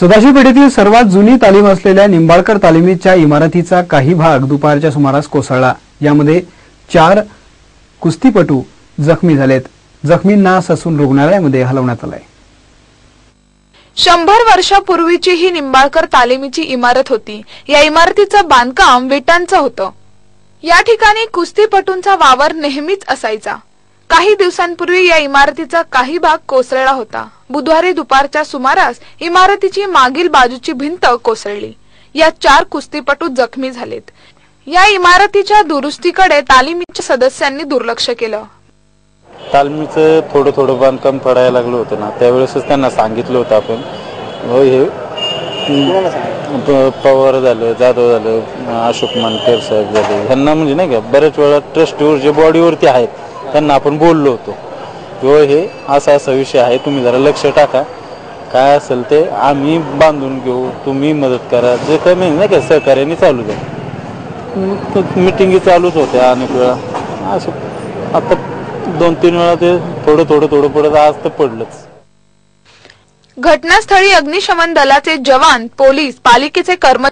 सदाशिव पेठेतील सर्वात जुनी तालीम असलेल्या निंबाळकर तालिमीच्या इमारतीचा काही भाग दुपारच्या सुमारास कोसळला. यामध्ये चार कुस्तीपटू जखमी झालेत. जखमींना ससून रुग्णालयामध्ये हलवण्यात आलंय. शंभर वर्षापूर्वीची ही निंबाळकर तालिमीची इमारत होती. या इमारतीचं बांधकाम विटांचं होतं. या ठिकाणी कुस्तीपटूंचा वावर नेहमीच असायचा. काही दिवसांपूर्वी या इमारतीचा काही भाग कोसळला होता. बुधवारी दुपारच्या सुमारास इमारतीची मागील बाजूची भिंत कोसळली. या चार कुस्तीपटू जखमी झालेत. या इमारतीच्या दुरुस्तीकडे तालिमीच्या सदस्यांनी दुर्लक्ष केलं. तालमीचं थोडं थोडं बांधकाम पडायला लागलं होतं ना. त्यावेळेसच त्यांना सांगितलं होतं आपण. व हे पवार झालं जाधव झालं अशोक मानकर साहेब झाले. ह्यांना म्हणजे नाही का बऱ्याच वेळा ट्रस्टीवर जे बॉडीवरती आहेत त्यांना आपण बोललो होतो. किंवा हे असा असा विषय आहे तुम्ही जरा लक्ष टाका. काय असेल ते आम्ही बांधून घेऊ तुम्ही मदत करा. जे कमी नाही का सहकार्याने चालू द्या. मिटिंगी चालूच होत्या अनेक वेळा. असं आता दोन तीन वेळा ते थोडं थोडं थोडं पडत आज तर पडलंच. घटनास्थळी अग्निशमन दलाचे जवान पोलीस पालिकेचे कर्मचारी